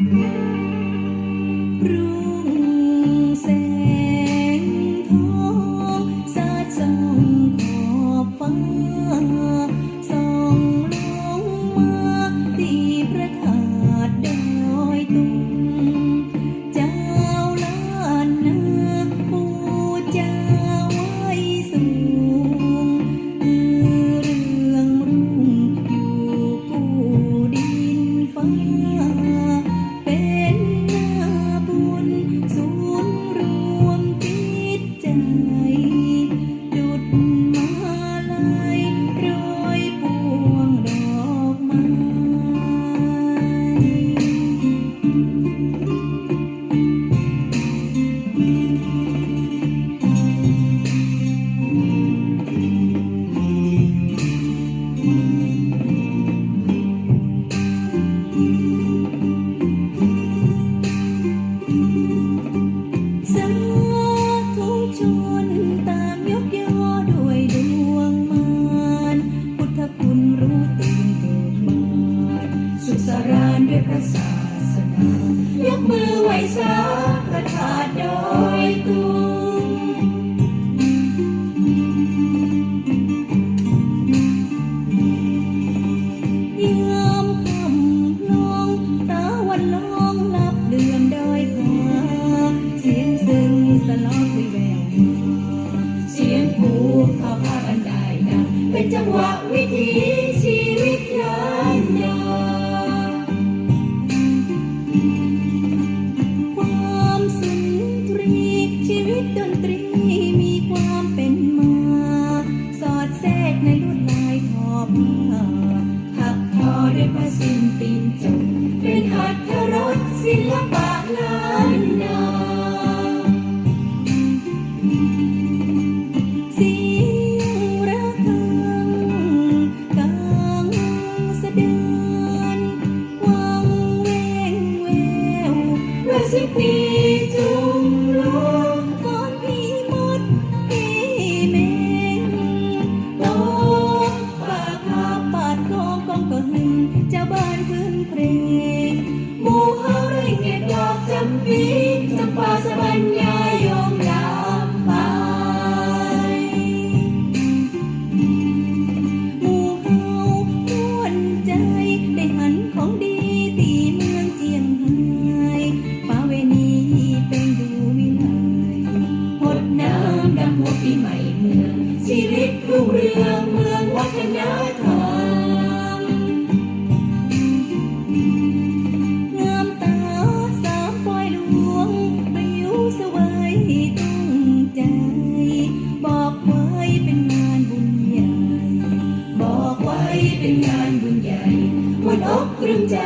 Rude. จังหวะวิถีชีวิตย้อนยาความสุนทรีชีวิตดนตรีมีความเป็นมา สอดแทรกในลวดลายทอผ้าขักทอด้วยประสิ้นตีนจงเป็นหัตถรสศิลปะ उपासवन्या อบกลุ่มใจ